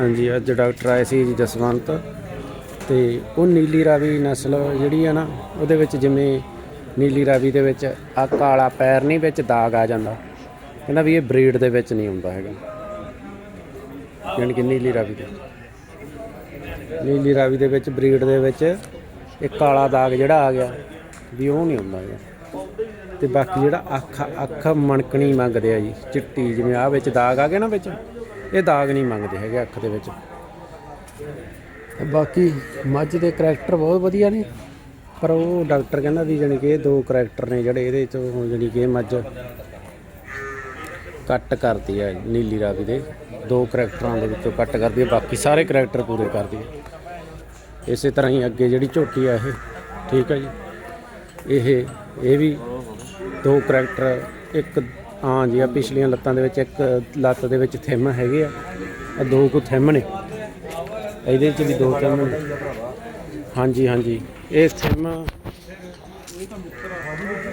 ਹਾਂਜੀ, ਅੱਜ ਡਾਕਟਰ ਆਏ ਸੀ ਜੀ ਜਸਵੰਤ ਤੇ ਉਹ ਨੀਲੀ ਰਾਵੀ ਨਸਲ ਜਿਹੜੀ ਆ ਨਾ, ਉਹਦੇ ਵਿੱਚ ਜਿਵੇਂ ਨੀਲੀ ਰਾਵੀ ਦੇ ਵਿੱਚ ਆ ਕਾਲਾ ਪੈਰ ਨਹੀਂ, ਵਿੱਚ ਦਾਗ ਆ ਜਾਂਦਾ। ਕਹਿੰਦਾ ਵੀ ਇਹ ਬਰੀਡ ਦੇ ਵਿੱਚ ਨਹੀਂ ਆਉਂਦਾ ਹੈਗਾ। ਯਾਨੀ ਕਿ ਨੀਲੀ ਰਾਵੀ ਦੇ। ਨੀਲੀ ਰਾਵੀ ਦੇ ਵਿੱਚ, ਬਰੀਡ ਦੇ ਵਿੱਚ ਇਹ ਕਾਲਾ ਦਾਗ ਜਿਹੜਾ ਆ ਗਿਆ, ਵੀ ਉਹ ਨਹੀਂ ਆਉਂਦਾ ਹੈਗਾ। ਤੇ ਬਾਕੀ ਜਿਹੜਾ ਅੱਖ ਅੱਖ ਮਣਕਣੀ ਮੰਗਦੇ ਆ ਜੀ, ਚਿੱਟੀ ਜਿਵੇਂ ਆ ਵਿੱਚ ਦਾਗ ਆ ਗਿਆ ਨਾ ਵਿੱਚ ਇਹ ਦਾਗ ਨਹੀਂ ਮੰਗਦੇ ਹੈਗੇ ਅੱਖ ਦੇ ਵਿੱਚ। ਬਾਕੀ ਮੱਝ ਦੇ ਕਰੈਕਟਰ ਬਹੁਤ ਵਧੀਆ ਨੇ। ਪਰ ਉਹ ਡਾਕਟਰ ਕਹਿੰਦਾ ਵੀ ਜਾਣੀ ਕਿ ਇਹ ਦੋ ਕਰੈਕਟਰ ਨੇ ਜਿਹੜੇ ਇਹਦੇ ਚੋਂ ਜਾਣੀ ਕਿ ਮੱਝ ਕੱਟ ਕਰਦੀ ਹੈ ਨੀਲੀ ਰਾਵੀ ਦੇ। ਦੋ ਕਰੈਕਟਰਾਂ ਦੇ ਵਿੱਚੋਂ ਕੱਟ ਕਰਦੀ ਹੈ ਬਾਕੀ ਸਾਰੇ ਕਰੈਕਟਰ ਪੂਰੇ ਕਰਦੀ ਹੈ ਇਸੇ ਤਰ੍ਹਾਂ ਹੀ ਅੱਗੇ ਜਿਹੜੀ ਝੋਟੀ ਆ ਇਹ, ਠੀਕ ਹੈ ਜੀ। ਇਹ ਇਹ ਵੀ ਦੋ ਕਰੈਕਟਰ ਇੱਕ ਹਾਂ ਜੀ ਆ ਪਿਛਲੀਆਂ ਲੱਤਾਂ ਦੇ ਵਿੱਚ ਇੱਕ ਲੱਤ ਦੇ ਵਿੱਚ ਥਿੰਮ ਹੈਗੇ ਆ। ਆ ਦੋ ਕੁ ਥਿੰਮ ਨੇ। ਇਹਦੇ ਚ ਵੀ ਦੋ ਥਿੰਮ ਨੇ। ਹਾਂਜੀ ਹਾਂਜੀ। ਇਹ ਥਿੰਮ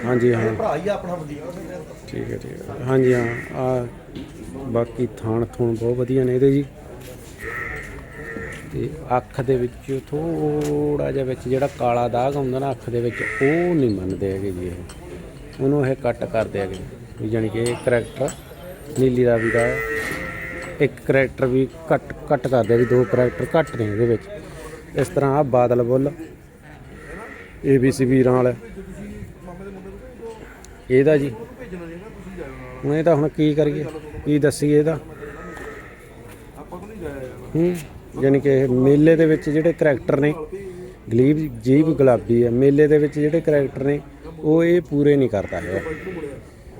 ਹਾਂਜੀ, ਹਾਂ। ਭਰਾ ਹੀ ਆਪਣਾ ਵਧੀਆ ਠੀਕ ਹੈ ਠੀਕ ਹੈ। ਹਾਂਜੀ, ਹਾਂ। ਆ ਬਾਕੀ ਥਾਣ ਥੂਣ ਬਹੁਤ ਵਧੀਆ ਨੇ ਇਹਦੇ ਜੀ। ਤੇ ਅੱਖ ਦੇ ਵਿੱਚ ਥੋੜਾ ਜਿਹਾ ਵਿੱਚ ਜਿਹੜਾ ਕਾਲਾ ਦਾਗ ਹੁੰਦਾ ਨਾ, ਅੱਖ ਦੇ ਵਿੱਚ, ਉਹ ਨਹੀਂ ਮੰਨਦੇ ਹੈਗੇ ਜੀ ਇਹ। ਉਹਨੂੰ ਇਹ ਕੱਟ ਕਰਦੇ ਹੈਗੇ। ਵੀ ਜਾਣੀ ਕਿ ਇਹ ਕਰੈਕਟਰ ਨੀਲੀ ਵੀ ਦਾ ਇੱਕ ਕਰੈਕਟਰ ਵੀ ਘੱਟ ਘੱਟ ਕਰਦੇ ਵੀ ਦੋ ਕਰੈਕਟਰ ਘੱਟ ਨੇ ਇਹਦੇ ਵਿੱਚ। ਇਸ ਤਰ੍ਹਾਂ ਆ ਬਾਦਲ ਬੁੱਲ ਏਬੀਸੀ ਵੀਰਾਂ ਵਾਲਾ। ਇਹਦਾ ਜੀ। ਹੁਣ ਇਹ ਤਾਂ ਹੁਣ ਕੀ ਕਰੀਏ? ਕੀ ਦੱਸੀਏ ਇਹਦਾ? ਹੂੰ ਯਾਨੀ ਕਿ ਇਹ ਮੇਲੇ ਦੇ ਵਿੱਚ ਜਿਹੜੇ ਕਰੈਕਟਰ ਨੇ, ਗਲੀਬ ਜੀਬ ਗੁਲਾਬੀ ਹੈ ਮੇਲੇ ਦੇ ਵਿੱਚ ਜਿਹੜੇ ਕਰੈਕਟਰ ਨੇ, ਉਹ ਇਹ ਪੂਰੇ ਨਹੀਂ ਕਰਦਾ ਹੈ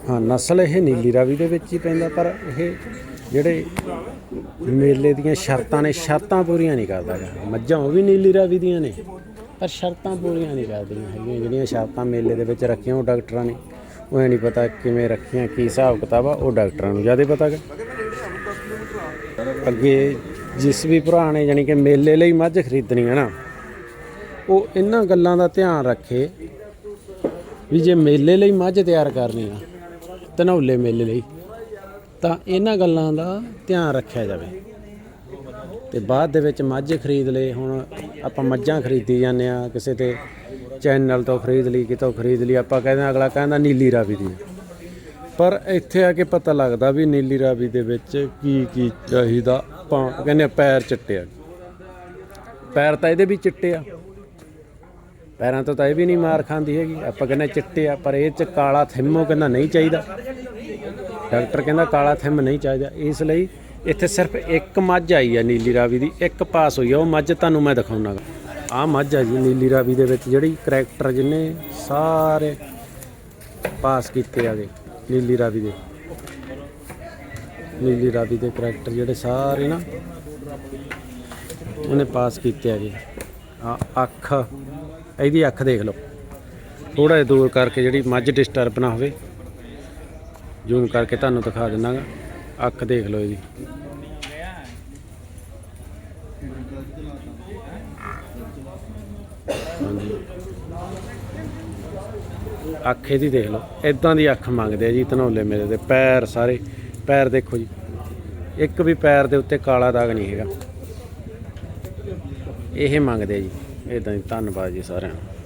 ਹਾਂ, ਨਸਲ ਇਹ ਨੀਲੀ ਰਾਵੀ ਦੇ ਵਿੱਚ ਹੀ ਪੈਂਦਾ, ਪਰ ਇਹ ਜਿਹੜੇ ਮੇਲੇ ਦੀਆਂ ਸ਼ਰਤਾਂ ਨੇ, ਸ਼ਰਤਾਂ ਪੂਰੀਆਂ ਨਹੀਂ ਕਰਦਾ ਹੈਗਾ ਮੱਝਾਂ ਉਹ ਵੀ ਨੀਲੀ ਰਾਵੀ ਦੀਆਂ ਨੇ, ਪਰ ਸ਼ਰਤਾਂ ਪੂਰੀਆਂ ਨਹੀਂ ਕਰਦੀਆਂ ਹੈਗੀਆਂ। ਜਿਹੜੀਆਂ ਸ਼ਰਤਾਂ ਮੇਲੇ ਦੇ ਵਿੱਚ ਰੱਖੀਆਂ, ਉਹ ਡਾਕਟਰਾਂ ਨੇ। ਉਹ ਨਹੀਂ ਪਤਾ ਕਿਵੇਂ ਰੱਖੀਆਂ, ਕੀ ਹਿਸਾਬ ਕਿਤਾਬ ਆ, ਉਹ ਡਾਕਟਰਾਂ ਨੂੰ ਜ਼ਿਆਦਾ ਪਤਾ ਹੈ ਅੱਗੇ ਜਿਸ ਵੀ ਭਰਾ ਨੇ ਯਾਨੀ ਕਿ ਮੇਲੇ ਲਈ ਮੱਝ ਖਰੀਦਣੀ ਹੈ ਨਾ, ਉਹ ਇਹਨਾਂ ਗੱਲਾਂ ਦਾ ਧਿਆਨ ਰੱਖੇ ਵੀ ਜੇ ਮੇਲੇ ਲਈ ਮੱਝ ਤਿਆਰ ਕਰਨੀ ਆ ਧਨੌਲੇ ਮੇਲੇ ਲਈ। ਤਾਂ ਇਹਨਾਂ ਗੱਲਾਂ ਦਾ ਧਿਆਨ ਰੱਖਿਆ ਜਾਵੇ। ਤੇ ਬਾਅਦ ਦੇ ਵਿੱਚ ਮੱਝ ਖਰੀਦ ਲਏ ਹੁਣ ਆਪਾਂ ਮੱਝਾਂ ਖਰੀਦੀ ਜਾਂਦੇ ਆ ਕਿਸੇ ਤੇ ਚੈਨਲ ਤੋਂ ਖਰੀਦ ਲਈ, ਕਿਤੋਂ ਖਰੀਦ ਲਈ, ਆਪਾਂ ਕਹਿੰਦੇ ਅਗਲਾ ਕਹਿੰਦਾ ਨੀਲੀ ਰਾਵੀ ਦੀ। ਪਰ ਇੱਥੇ ਆ ਕੇ ਪਤਾ ਲੱਗਦਾ ਵੀ ਨੀਲੀ ਰਾਵੀ ਦੇ ਵਿੱਚ ਕੀ ਕੀ ਚਾਹੀਦਾ। ਆਪਾਂ ਕਹਿੰਦੇ ਆ ਪੈਰ ਚਿੱਟੇ ਆ। ਪੈਰ ਤਾਂ ਇਹਦੇ ਵੀ ਚਿੱਟੇ ਆ। ਪੈਰਾਂ ਤੋਂ ਤਾਂ ਇਹ ਵੀ ਨਹੀਂ ਮਾਰ ਖਾਂਦੀ ਹੈਗੀ। ਆਪਾਂ ਕਹਿੰਦੇ ਚਿੱਟੇ ਆ, ਪਰ ਇਹ ਚ ਕਾਲਾ ਥਿੰਮੋ ਕਹਿੰਦਾ ਨਹੀਂ ਚਾਹੀਦਾ। ਡਾਕਟਰ ਕਹਿੰਦਾ ਕਾਲਾ ਥਿੰਮ ਨਹੀਂ ਚਾਹੀਦਾ। ਇਸ ਲਈ ਇੱਥੇ ਸਿਰਫ ਇੱਕ ਮੱਝ ਆਈ ਆ ਨੀਲੀ ਰਾਵੀ ਦੀ। ਇੱਕ ਪਾਸ ਹੋਈ ਆ, ਉਹ ਮੱਝ ਤੁਹਾਨੂੰ ਮੈਂ ਦਿਖਾਉਣਾਗਾ। ਆ ਮੱਝ ਆ ਜੀ ਨੀਲੀ ਰਾਵੀ ਦੇ ਵਿੱਚ, ਜਿਹੜੀ ਕਰੈਕਟਰ ਜਿੰਨੇ ਸਾਰੇ ਪਾਸ ਕੀਤੇ ਆਗੇ ਨੀਲੀ ਰਾਵੀ ਦੇ। ਨੀਲੀ ਰਾਵੀ ਦੇ ਕਰੈਕਟਰ ਜਿਹੜੇ ਸਾਰੇ ਨਾ, ਉਹਨੇ ਪਾਸ ਕੀਤੇ ਆਗੇ। ਆ ਅੱਖ ਇਹਦੀ ਅੱਖ ਦੇਖ ਲਓ। ਥੋੜਾ ਜਿਹਾ ਦੂਰ ਕਰਕੇ ਜਿਹੜੀ ਮੱਝ ਡਿਸਟਰਬ ਨਾ ਹੋਵੇ। ਜ਼ੂਮ ਕਰਕੇ ਤੁਹਾਨੂੰ ਦਿਖਾ ਦਿੰਨਾਗਾ। ਅੱਖ ਦੇਖ ਲਓ ਇਹਦੀ। ਹਾਂਜੀ। ਅੱਖ ਇਹਦੀ ਦੇਖ ਲਓ। ਇਦਾਂ ਦੀ ਅੱਖ ਮੰਗਦੇ ਆ ਜੀ ਧਨੌਲੇ ਮੇਰੇ ਦੇ। ਪੈਰ ਸਾਰੇ। ਪੈਰ ਦੇਖੋ ਜੀ। ਇੱਕ ਵੀ ਪੈਰ ਦੇ ਉੱਤੇ ਕਾਲਾ ਦਾਗ ਨਹੀਂ ਹੈਗਾ। ਇਹ ਮੰਗਦੇ ਆ ਜੀ। ਇਦਾਂ ਹੀ ਧੰਨਵਾਦ ਜੀ ਸਾਰਿਆਂ ਨੂੰ